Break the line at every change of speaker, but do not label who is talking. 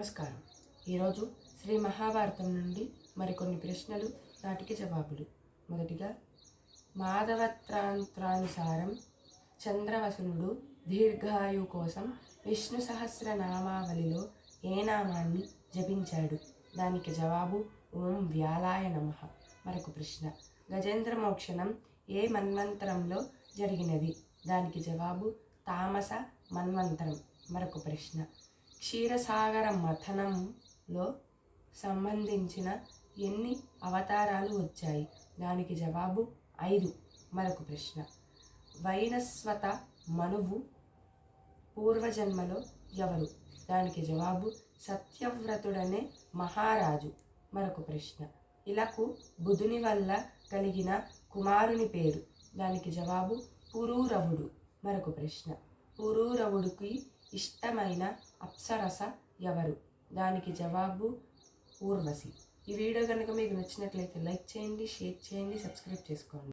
నమస్కారం. ఈరోజు శ్రీ మహాభారతం నుండి మరికొన్ని ప్రశ్నలు నాటికి జవాబులు. మొదటిగా మాధవత్రాంత్రానుసారం చంద్రవసునుడు దీర్ఘాయు కోసం విష్ణు సహస్రనామావళిలో ఏ నామాన్ని జపించాడు? దానికి జవాబు ఓం వ్యాలాయ నమ. మరొక ప్రశ్న గజేంద్ర మోక్షణం ఏ మన్వంతరంలో జరిగినది? దానికి జవాబు తామస మన్వంతరం. మరొక ప్రశ్న క్షీరసాగర మథనంలో సంబంధించిన ఎన్ని అవతారాలు వచ్చాయి? దానికి జవాబు ఐదు. మరొక ప్రశ్న. వైనస్వత మనువు పూర్వజన్మలో ఎవరు? దానికి జవాబు సత్యవ్రతుడనే మహారాజు. మరొక ప్రశ్న. ఇలకు బుధుని వల్ల కలిగిన కుమారుని పేరు? దానికి జవాబు పురూరవుడు. మరొక ప్రశ్న. పురూరవుడికి ఇష్టమైన అప్సరస ఎవరు? దానికి జవాబు ఊర్వశి. ఈ వీడియో కనుక మీకు నచ్చినట్లయితే లైక్ చేయండి షేర్ చేయండి సబ్స్క్రైబ్ చేసుకోండి.